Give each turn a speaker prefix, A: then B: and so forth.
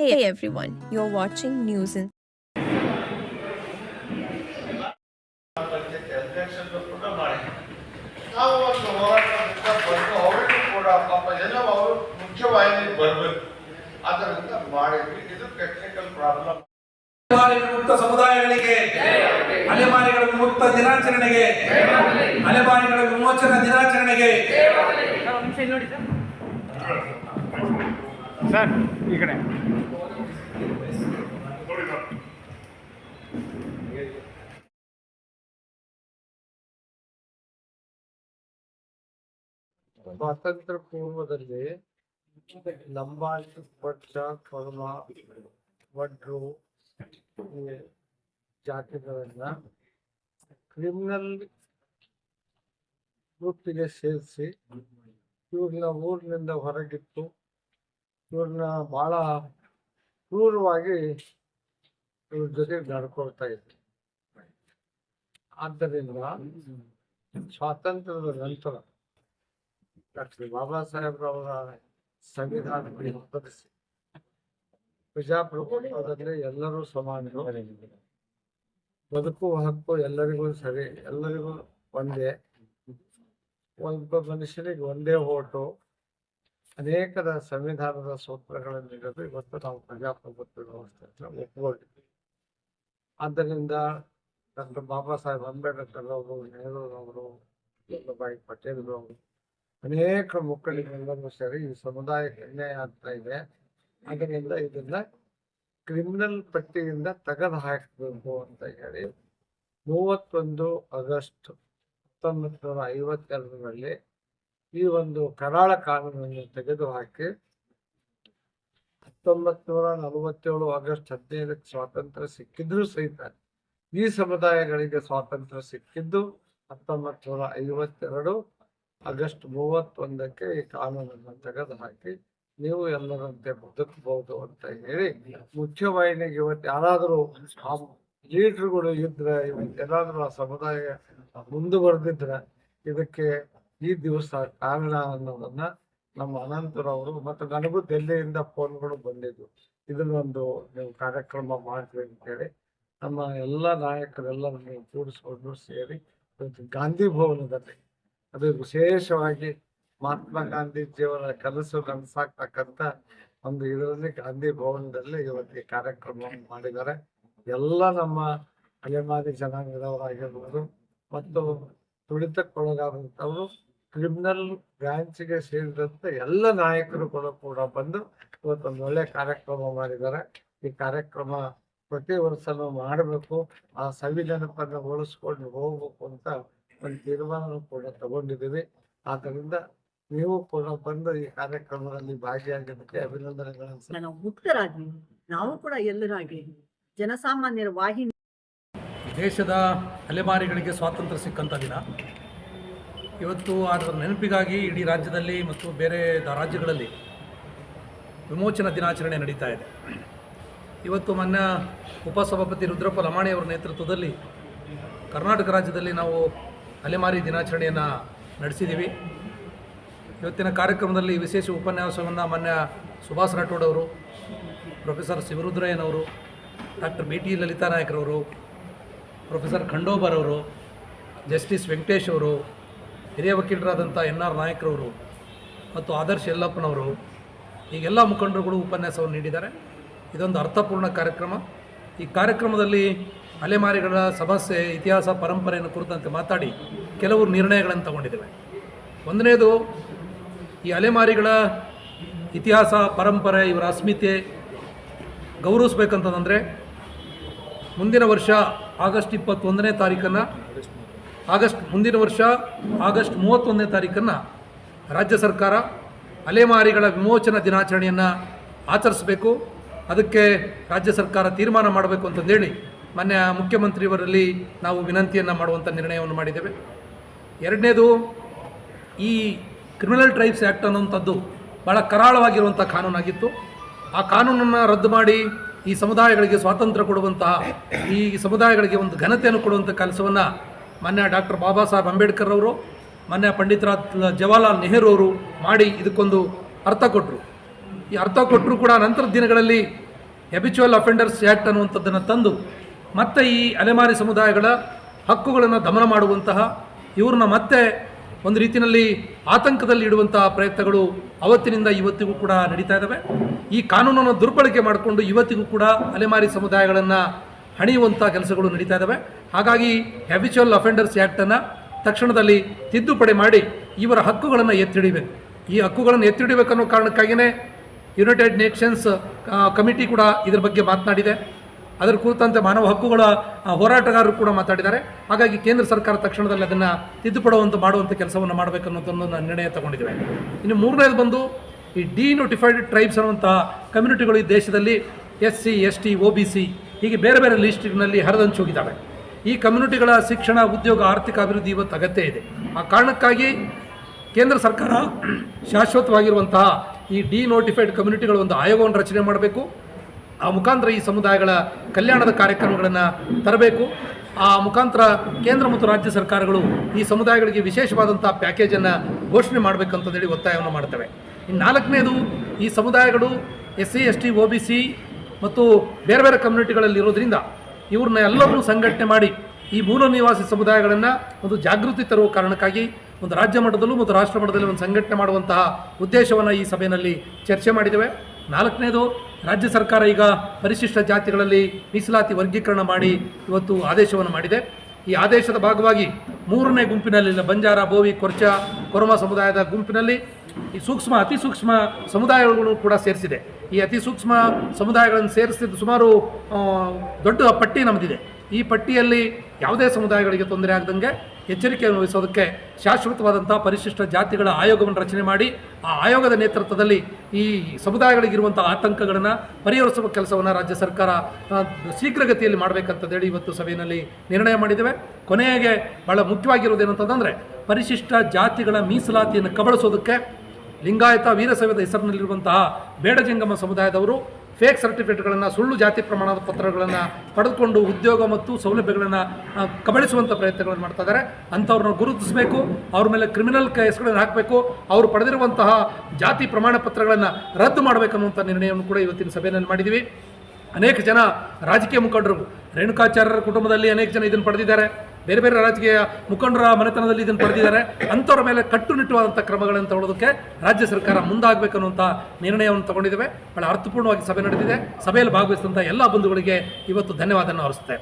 A: Hey everyone, you're watching News in
B: ಅಧ್ಯಕ್ಷರು ಕೂಡ ಮಾಡಿ ನಾವು ಒಂದು ಹೋರಾಟದಿಂದ ಬಂದು ಅವರಿಗೂ ಕೂಡ ಪಾಪ ಎಲ್ಲೋ ಅವರು ಮುಖ್ಯವಾಹಿನಿ ಬರಬೇಕು ಅದರಿಂದ ಮಾಡಿದ್ವಿ ಇದು ಟೆಕ್ನಿಕಲ್ ಪ್ರಾಬ್ಲಮ್
C: ಅಲೆಮಾರಿ ವಿಮುಕ್ತ ಸಮುದಾಯಗಳಿಗೆ ಅಲೆಮಾರಿಗಳ ವಿಮುಕ್ತ ದಿನಾಚರಣೆಗೆ ಅಲೆಮಾರಿಗಳ ವಿಮೋಚನಾ ದಿನಾಚರಣೆಗೆ.
D: ಸರ್ ಈ ಕಡೆ.
E: ಸ್ವಾತಂತ್ರ್ಯ ಪೂರ್ವದಲ್ಲಿ ಲಂಬಾಣಿ ಪಕ್ಷ ಕರ್ಮ ವಡ್ರು ಜಾತಿಗಳನ್ನ ಕ್ರಿಮಿನಲ್ ಗ್ರೂಪಿಗೆ ಸೇರಿಸಿ ಇವ್ರನ್ನ ಊರಿನಿಂದ ಹೊರಗಿಟ್ಟು ಇವ್ರನ್ನ ಬಹಳ ಕ್ರೂರವಾಗಿ ಇವ್ರ ಜೊತೆ ನಡ್ಕೊಳ್ತಾ ಇದ್ರು. ಆದ್ದರಿಂದ ಸ್ವಾತಂತ್ರ್ಯದ ನಂತರ ಡಾಕ್ಟರ್ ಬಾಬಾ ಸಾಹೇಬ್ರವರ ಸಂವಿಧಾನ ಹೊರತರಿಸಿ ಪ್ರಜಾಪ್ರಭುತ್ವದಲ್ಲಿ ಎಲ್ಲರೂ ಸಮಾನರು. ಬದುಕುವ ಹಕ್ಕು ಎಲ್ಲರಿಗೂ ಸರಿ, ಎಲ್ಲರಿಗೂ ಒಂದೇ. ಒಬ್ಬ ಮನುಷ್ಯನಿಗೆ ಒಂದೇ ಓಟು. ಅನೇಕರ ಸಂವಿಧಾನದ ಸೂತ್ರಗಳನ್ನು ನೀಡಲು ಇವತ್ತು ನಾವು ಪ್ರಜಾಪ್ರಭುತ್ವ ವ್ಯವಸ್ಥೆ ಹತ್ರ ಒಪ್ಪಿಕೊಂಡಿದ್ವಿ ಆದ್ದರಿಂದ ಡಾಕ್ಟರ್ ಬಾಬಾ ಸಾಹೇಬ್ ಅಂಬೇಡ್ಕರ್ ಅವರು ನೆಹರೂರವರು ವಲ್ಲಭಾಯಿ ಪಟೇಲ್ ಅವರು, ಅನೇಕ ಮುಖಂಡರೆಲ್ಲರೂ ಸೇರಿ ಈ ಸಮುದಾಯಕ್ಕೆ ಅನ್ಯಾಯ ಆಗ್ತಾ ಇದೆ. ಅದರಿಂದ ಇದನ್ನ ಕ್ರಿಮಿನಲ್ ಪಟ್ಟಿಯಿಂದ ತೆಗೆದು ಹಾಕಬೇಕು ಅಂತ ಹೇಳಿ, ಮೂವತ್ತೊಂದು ಆಗಸ್ಟ್ ಹತ್ತೊಂಬತ್ತು ನೂರ ಐವತ್ತೆರಡರಲ್ಲಿ ಈ ಒಂದು ಕರಾಳ ಕಾನೂನನ್ನು ತೆಗೆದುಹಾಕಿ ಹತ್ತೊಂಬತ್ತು ನೂರ ನಲವತ್ತೇಳು ಆಗಸ್ಟ್ ಹದಿನೈದಕ್ಕೆ ಸ್ವಾತಂತ್ರ್ಯ ಸಿಕ್ಕಿದ್ರು ಸಹಿತ ಈ ಸಮುದಾಯಗಳಿಗೆ ಸ್ವಾತಂತ್ರ್ಯ ಸಿಕ್ಕಿದ್ದು ಹತ್ತೊಂಬತ್ತು ನೂರ ಐವತ್ತೆರಡು ಆಗಸ್ಟ್ ಮೂವತ್ತೊಂದಕ್ಕೆ ಈ ಕಾನೂನನ್ನು ತೆಗೆದುಹಾಕಿ ನೀವು ಎಲ್ಲರಂತೆ ಬದುಕಬಹುದು ಅಂತ ಹೇಳಿ ಮುಖ್ಯವಾಹಿನಿಗೆ ಇವತ್ತು ಯಾರಾದರೂ ಲೀಡರ್ಗಳು ಇದ್ರೆ ಇವತ್ತು ಏನಾದರೂ ಆ ಸಮುದಾಯ ಮುಂದುವರೆದಿದ್ರೆ ಇದಕ್ಕೆ ಈ ದಿವಸ ಕಾರಣ ಅನ್ನೋದನ್ನ ನಮ್ಮ ಅನಂತರವರು ಮತ್ತು ನನಗೂ ಡೆಲ್ಲಿಯಿಂದ ಫೋನ್ಗಳು ಬಂದಿದ್ವು ಇದನ್ನೊಂದು ನೀವು ಕಾರ್ಯಕ್ರಮ ಮಾಡ್ತೀವಿ ಅಂತೇಳಿ ನಮ್ಮ ಎಲ್ಲ ನಾಯಕರೆಲ್ಲ ನಮಗೆ ಕೂಡಿಸ್ಕೊಂಡು ಸೇರಿ ಗಾಂಧಿ ಭವನದಲ್ಲಿ ಅದು ವಿಶೇಷವಾಗಿ ಮಹಾತ್ಮ ಗಾಂಧೀಜಿಯವರ ಕನಸು ಕನಸಾಗ್ತಕ್ಕಂಥ ಒಂದು ಇದರಲ್ಲಿ ಗಾಂಧಿ ಭವನದಲ್ಲಿ ಇವತ್ತು ಈ ಕಾರ್ಯಕ್ರಮ ಮಾಡಿದ್ದಾರೆ. ಎಲ್ಲ ನಮ್ಮ ಅಲೆಮಾರಿ ಜನಾಂಗದವರಾಗಿರ್ಬೋದು ಮತ್ತು ತುಳಿತಕ್ಕೊಳಗಾದಂಥವರು ಕ್ರಿಮಿನಲ್ ಬ್ರಾಂಚ್ಗೆ ಸೇರಿದಂತೆ ಎಲ್ಲ ನಾಯಕರು ಕೂಡ ಕೂಡ ಬಂದು ಇವತ್ತೊಂದು ಒಳ್ಳೆ ಕಾರ್ಯಕ್ರಮ ಮಾಡಿದ್ದಾರೆ. ಈ ಕಾರ್ಯಕ್ರಮ ಪ್ರತಿ ವರ್ಷನೂ ಮಾಡಬೇಕು. ಆ ಸಂವಿಧಾನವನ್ನು ಉಳಿಸ್ಕೊಂಡು ಹೋಗ್ಬೇಕು ಅಂತ ಒಂದು ತೀರ್ಮಾನ ಕೂಡ ತಗೊಂಡಿದ್ದೀವಿ. ಆದ್ದರಿಂದ ನೀವು ಕೂಡ ಬಂದು ಈ ಕಾರ್ಯಕ್ರಮದಲ್ಲಿ ಭಾಗಿಯಾಗಿದ್ದಕ್ಕೆ ಅಭಿನಂದನೆಗಳನ್ನು
F: ಮುಕ್ತರಾಗಿ ನಾವು ಕೂಡ ಎಲ್ಲರಾಗಿ ಜನಸಾಮಾನ್ಯರ ವಾಹಿನಿ
C: ದೇಶದ ಅಲೆಮಾರಿಗಳಿಗೆ ಸ್ವಾತಂತ್ರ್ಯ ಸಿಕ್ಕಂಥ ದಿನ. ಇವತ್ತು ಅದರ ನೆನಪಿಗಾಗಿ ಇಡೀ ರಾಜ್ಯದಲ್ಲಿ ಮತ್ತು ಬೇರೆ ರಾಜ್ಯಗಳಲ್ಲಿ ವಿಮೋಚನಾ ದಿನಾಚರಣೆ ನಡೀತಾ ಇದೆ. ಇವತ್ತು ಮೊನ್ನೆ ಉಪಸಭಾಪತಿ ರುದ್ರಪ್ಪ ಲಮಾಣಿ ಅವರ ನೇತೃತ್ವದಲ್ಲಿ ಕರ್ನಾಟಕ ರಾಜ್ಯದಲ್ಲಿ ನಾವು ಅಲೆಮಾರಿ ದಿನಾಚರಣೆಯನ್ನು ನಡೆಸಿದ್ದೀವಿ. ಇವತ್ತಿನ ಕಾರ್ಯಕ್ರಮದಲ್ಲಿ ವಿಶೇಷ ಉಪನ್ಯಾಸವನ್ನು ಮೊನ್ನೆ ಸುಭಾಷ್ ರಾಠೋಡ್ ಅವರು, ಪ್ರೊಫೆಸರ್ ಶಿವರುದ್ರಯ್ಯನವರು ಡಾಕ್ಟರ್ ಬಿ ಟಿ ಲಲಿತಾ ನಾಯಕರವರು, ಪ್ರೊಫೆಸರ್ ಖಂಡೋಬರ್ ಅವರು, ಜಸ್ಟಿಸ್ ವೆಂಕಟೇಶ್ ಅವರು ಹಿರಿಯ ವಕೀಲರಾದಂಥ ಎನ್ ಆರ್ ನಾಯಕರವರು ಮತ್ತು ಆದರ್ಶ ಯಲ್ಲಪ್ಪನವರು ಈಗೆಲ್ಲ ಮುಖಂಡರುಗಳು ಉಪನ್ಯಾಸವನ್ನು ನೀಡಿದ್ದಾರೆ. ಇದೊಂದು ಅರ್ಥಪೂರ್ಣ ಕಾರ್ಯಕ್ರಮ. ಈ ಕಾರ್ಯಕ್ರಮದಲ್ಲಿ ಅಲೆಮಾರಿಗಳ ಸಮಸ್ಯೆ, ಇತಿಹಾಸ, ಪರಂಪರೆಯನ್ನು ಕುರಿತಂತೆ ಮಾತಾಡಿ ಕೆಲವು ನಿರ್ಣಯಗಳನ್ನು ತಗೊಂಡಿದ್ದೇವೆ. ಒಂದನೇದು, ಈ ಅಲೆಮಾರಿಗಳ ಇತಿಹಾಸ, ಪರಂಪರೆ, ಇವರ ಅಸ್ಮಿತೆ ಗೌರವಿಸ್ಬೇಕಂತಂದರೆ ಮುಂದಿನ ವರ್ಷ ಆಗಸ್ಟ್ ಇಪ್ಪತ್ತೊಂದನೇ ತಾರೀಕನ್ನು ಆಗಸ್ಟ್ ಮುಂದಿನ ವರ್ಷ ಆಗಸ್ಟ್ ಮೂವತ್ತೊಂದನೇ ತಾರೀಕನ್ನು ರಾಜ್ಯ ಸರ್ಕಾರ ಅಲೆಮಾರಿಗಳ ವಿಮೋಚನಾ ದಿನಾಚರಣೆಯನ್ನು ಆಚರಿಸಬೇಕು. ಅದಕ್ಕೆ ರಾಜ್ಯ ಸರ್ಕಾರ ತೀರ್ಮಾನ ಮಾಡಬೇಕು ಅಂತಂದೇಳಿ ಮಾನ್ಯ ಮುಖ್ಯಮಂತ್ರಿಯವರಲ್ಲಿ ನಾವು ವಿನಂತಿಯನ್ನು ಮಾಡುವಂಥ ನಿರ್ಣಯವನ್ನು ಮಾಡಿದ್ದೇವೆ. ಎರಡನೇದು ಈ ಕ್ರಿಮಿನಲ್ ಟ್ರೈಬ್ಸ್ ಆ್ಯಕ್ಟ್ ಅನ್ನುವಂಥದ್ದು ಭಾಳ ಕರಾಳವಾಗಿರುವಂಥ ಕಾನೂನಾಗಿತ್ತು. ಆ ಕಾನೂನನ್ನು ರದ್ದು ಮಾಡಿ ಈ ಸಮುದಾಯಗಳಿಗೆ ಸ್ವಾತಂತ್ರ್ಯ ಕೊಡುವಂತಹ ಈ ಸಮುದಾಯಗಳಿಗೆ ಒಂದು ಘನತೆಯನ್ನು ಕೊಡುವಂಥ ಕೆಲಸವನ್ನು ಮಾನ್ಯ ಡಾಕ್ಟರ್ ಬಾಬಾ ಸಾಹೇಬ್ ಅಂಬೇಡ್ಕರ್ ಅವರು, ಮಾನ್ಯ ಪಂಡಿತರಾಜ್ ಜವಾಹರ್ಲಾಲ್ ನೆಹರು ಅವರು ಮಾಡಿ ಇದಕ್ಕೊಂದು ಅರ್ಥ ಕೊಟ್ಟರು ಈ ಅರ್ಥ ಕೊಟ್ಟರು ಕೂಡ ನಂತರದ ದಿನಗಳಲ್ಲಿ ಹೆಬಿಚುವಲ್ ಅಫೆಂಡರ್ಸ್ ಆ್ಯಕ್ಟ್ ಅನ್ನುವಂಥದ್ದನ್ನು ತಂದು, ಮತ್ತೆ ಈ ಅಲೆಮಾರಿ ಸಮುದಾಯಗಳ ಹಕ್ಕುಗಳನ್ನು ದಮನ ಮಾಡುವಂತಹ, ಇವ್ರನ್ನ ಮತ್ತೆ ಒಂದು ರೀತಿಯಲ್ಲಿ ಆತಂಕದಲ್ಲಿ ಇಡುವಂತಹ ಪ್ರಯತ್ನಗಳು ಅವತ್ತಿನಿಂದ ಇವತ್ತಿಗೂ ಕೂಡ ನಡೀತಾ ಇದ್ದಾವೆ ಈ ಕಾನೂನನ್ನು ದುರ್ಬಳಕೆ ಮಾಡಿಕೊಂಡು ಇವತ್ತಿಗೂ ಕೂಡ ಅಲೆಮಾರಿ ಸಮುದಾಯಗಳನ್ನು ಹಣಿಯುವಂಥ ಕೆಲಸಗಳು ನಡೀತಾ ಇದ್ದಾವೆ ಹಾಗಾಗಿ ಹ್ಯಾಬಿಚುವಲ್ ಅಫೆಂಡರ್ಸ್ ಆ್ಯಕ್ಟನ್ನು ತಕ್ಷಣದಲ್ಲಿ ತಿದ್ದುಪಡಿ ಮಾಡಿ ಇವರ ಹಕ್ಕುಗಳನ್ನು ಎತ್ತಿಡಿಬೇಕು. ಈ ಹಕ್ಕುಗಳನ್ನು ಎತ್ತಿಡಿಬೇಕನ್ನೋ ಕಾರಣಕ್ಕಾಗಿಯೇ ಯುನೈಟೆಡ್ ನೇಷನ್ಸ್ ಕಮಿಟಿ ಕೂಡ ಇದರ ಬಗ್ಗೆ ಮಾತನಾಡಿದೆ. ಅದರ ಕುರಿತಂತೆ ಮಾನವ ಹಕ್ಕುಗಳ ಹೋರಾಟಗಾರರು ಕೂಡ ಮಾತಾಡಿದ್ದಾರೆ. ಹಾಗಾಗಿ ಕೇಂದ್ರ ಸರ್ಕಾರ ತಕ್ಷಣದಲ್ಲಿ ಅದನ್ನು ತಿದ್ದುಪಡುವಂತೆ ಮಾಡುವಂಥ ಕೆಲಸವನ್ನು ಮಾಡಬೇಕನ್ನೋದನ್ನು ನಾನು ನಿರ್ಣಯ ತಗೊಂಡಿದ್ದೇವೆ ಇನ್ನು ಮೂರನೇದು ಬಂದು ಈ ಡಿ ನೋಟಿಫೈಡ್ ಟ್ರೈಬ್ಸ್ ಅನ್ನುವಂತಹ ಕಮ್ಯುನಿಟಿಗಳು ಈ ದೇಶದಲ್ಲಿ S C S T O B C ಹೀಗೆ ಬೇರೆ ಬೇರೆ ಲಿಸ್ಟಿನಲ್ಲಿ ಹರಿದಂಚೋಗಿದ್ದಾವೆ ಈ ಕಮ್ಯುನಿಟಿಗಳ ಶಿಕ್ಷಣ, ಉದ್ಯೋಗ, ಆರ್ಥಿಕ ಅಭಿವೃದ್ಧಿ ಇವತ್ತು ಅಗತ್ಯ ಇದೆ. ಆ ಕಾರಣಕ್ಕಾಗಿ ಕೇಂದ್ರ ಸರ್ಕಾರ ಶಾಶ್ವತವಾಗಿರುವಂತಹ ಈ ಡಿ ನೋಟಿಫೈಡ್ ಕಮ್ಯುನಿಟಿಗಳ ಒಂದು ಆಯೋಗವನ್ನು ರಚನೆ ಮಾಡಬೇಕು. ಆ ಮುಖಾಂತರ ಈ ಸಮುದಾಯಗಳ ಕಲ್ಯಾಣದ ಕಾರ್ಯಕ್ರಮಗಳನ್ನು ತರಬೇಕು. ಆ ಮುಖಾಂತರ ಕೇಂದ್ರ ಮತ್ತು ರಾಜ್ಯ ಸರ್ಕಾರಗಳು ಈ ಸಮುದಾಯಗಳಿಗೆ ವಿಶೇಷವಾದಂಥ ಪ್ಯಾಕೇಜನ್ನು ಘೋಷಣೆ ಮಾಡಬೇಕಂತಂದೇಳಿ ಒತ್ತಾಯವನ್ನು ಮಾಡ್ತವೆ. ಇನ್ನು ನಾಲ್ಕನೇದು, ಈ ಸಮುದಾಯಗಳು S C S T O B C ಮತ್ತು ಬೇರೆ ಬೇರೆ ಕಮ್ಯುನಿಟಿಗಳಲ್ಲಿ ಇರೋದ್ರಿಂದ ಇವ್ರನ್ನ ಎಲ್ಲರನ್ನೂ ಸಂಘಟನೆ ಮಾಡಿ ಈ ಮೂಲ ನಿವಾಸಿ ಸಮುದಾಯಗಳನ್ನು ಒಂದು ಜಾಗೃತಿ ತರುವ ಕಾರಣಕ್ಕಾಗಿ ಒಂದು ರಾಜ್ಯ ಮಟ್ಟದಲ್ಲೂ ಮತ್ತು ರಾಷ್ಟ್ರ ಮಟ್ಟದಲ್ಲಿ ಒಂದು ಸಂಘಟನೆ ಮಾಡುವಂತಹ ಉದ್ದೇಶವನ್ನು ಈ ಸಭೆಯಲ್ಲಿ ಚರ್ಚೆ ಮಾಡಿದ್ದೇವೆ. ನಾಲ್ಕನೇದು, ರಾಜ್ಯ ಸರ್ಕಾರ ಈಗ ಪರಿಶಿಷ್ಟ ಜಾತಿಗಳಲ್ಲಿ ಮೀಸಲಾತಿ ವರ್ಗೀಕರಣ ಮಾಡಿ ಇವತ್ತು ಆದೇಶವನ್ನು ಮಾಡಿದೆ. ಈ ಆದೇಶದ ಭಾಗವಾಗಿ ಮೂರನೇ ಗುಂಪಿನಲ್ಲಿ ಬಂಜಾರ, ಬೋವಿ, ಕೊರ್ಚ, ಕೊರಮ ಸಮುದಾಯದ ಗುಂಪಿನಲ್ಲಿ ಈ ಸೂಕ್ಷ್ಮ, ಅತಿ ಸೂಕ್ಷ್ಮ ಸಮುದಾಯಗಳು ಕೂಡ ಸೇರಿಸಿದೆ. ಈ ಅತಿ ಸೂಕ್ಷ್ಮ ಸಮುದಾಯಗಳನ್ನು ಸೇರಿಸಿದ್ದು ಸುಮಾರು ದೊಡ್ಡ ಪಟ್ಟಿ ನಮ್ಮದಿದೆ ಈ ಪಟ್ಟಿಯಲ್ಲಿ ಯಾವುದೇ ಸಮುದಾಯಗಳಿಗೆ ತೊಂದರೆ ಆಗದಂಗೆ ಎಚ್ಚರಿಕೆಯನ್ನು ವಹಿಸೋದಕ್ಕೆ ಶಾಶ್ವತವಾದಂಥ ಪರಿಶಿಷ್ಟ ಜಾತಿಗಳ ಆಯೋಗವನ್ನು ರಚನೆ ಮಾಡಿ, ಆ ಆಯೋಗದ ನೇತೃತ್ವದಲ್ಲಿ ಈ ಸಮುದಾಯಗಳಿಗಿರುವಂಥ ಆತಂಕಗಳನ್ನು ಪರಿಹರಿಸುವ ಕೆಲಸವನ್ನು ರಾಜ್ಯ ಸರ್ಕಾರ ಶೀಘ್ರಗತಿಯಲ್ಲಿ ಮಾಡಬೇಕಂತೇಳಿ ಇವತ್ತು ಸಭೆಯಲ್ಲಿ ನಿರ್ಣಯ ಮಾಡಿದ್ದೇವೆ. ಕೊನೆಗೆ ಬಹಳ ಮುಖ್ಯವಾಗಿರೋದೇನಂತಂದರೆ ಪರಿಶಿಷ್ಟ ಜಾತಿಗಳ ಮೀಸಲಾತಿಯನ್ನು ಕಬಳಿಸೋದಕ್ಕೆ ಲಿಂಗಾಯತ ವೀರಸೈವದ ಹೆಸರಿನಲ್ಲಿರುವಂತಹ ಬೇಡಜಂಗಮ ಸಮುದಾಯದವರು ಫೇಕ್ ಸರ್ಟಿಫಿಕೇಟ್ಗಳನ್ನು ಸುಳ್ಳು ಜಾತಿ ಪ್ರಮಾಣದ ಪತ್ರಗಳನ್ನು ಪಡೆದುಕೊಂಡು ಉದ್ಯೋಗ ಮತ್ತು ಸೌಲಭ್ಯಗಳನ್ನು ಕಬಳಿಸುವಂಥ ಪ್ರಯತ್ನಗಳನ್ನು ಮಾಡ್ತಾ ಇದ್ದಾರೆ. ಅಂಥವ್ರನ್ನ ಗುರುತಿಸಬೇಕು, ಅವ್ರ ಮೇಲೆ ಕ್ರಿಮಿನಲ್ ಕೇಸ್ಗಳನ್ನು ಹಾಕಬೇಕು, ಅವರು ಪಡೆದಿರುವಂತಹ ಜಾತಿ ಪ್ರಮಾಣ ಪತ್ರಗಳನ್ನು ರದ್ದು ಮಾಡಬೇಕನ್ನುವಂಥ ನಿರ್ಣಯವನ್ನು ಕೂಡ ಇವತ್ತಿನ ಸಭೆಯಲ್ಲಿ ಮಾಡಿದ್ದೀವಿ ಅನೇಕ ಜನ ರಾಜಕೀಯ ಮುಖಂಡರು, ರೇಣುಕಾಚಾರ್ಯರ ಕುಟುಂಬದಲ್ಲಿ ಅನೇಕ ಜನ ಇದನ್ನು ಪಡೆದಿದ್ದಾರೆ. ಬೇರೆ ಬೇರೆ ರಾಜಕೀಯ ಮುಖಂಡರ ಮನೆತನದಲ್ಲಿ ಇದನ್ನು ಪಡೆದಿದ್ದಾರೆ ಅಂಥವ್ರ ಮೇಲೆ ಕಟ್ಟುನಿಟ್ಟುವಾದಂಥ ಕ್ರಮಗಳನ್ನು ತಗೊಳ್ಳೋದಕ್ಕೆ ರಾಜ್ಯ ಸರ್ಕಾರ ಮುಂದಾಗಬೇಕನ್ನುವಂಥ ನಿರ್ಣಯವನ್ನು ತಗೊಂಡಿದ್ದೇವೆ. ಭಾಳ ಅರ್ಥಪೂರ್ಣವಾಗಿ ಸಭೆ ನಡೆದಿದೆ. ಸಭೆಯಲ್ಲಿ ಭಾಗವಹಿಸಿದಂಥ ಎಲ್ಲ ಬಂಧುಗಳಿಗೆ ಇವತ್ತು ಧನ್ಯವಾದವನ್ನು ಅರ್ಪಿಸ್ತೇವೆ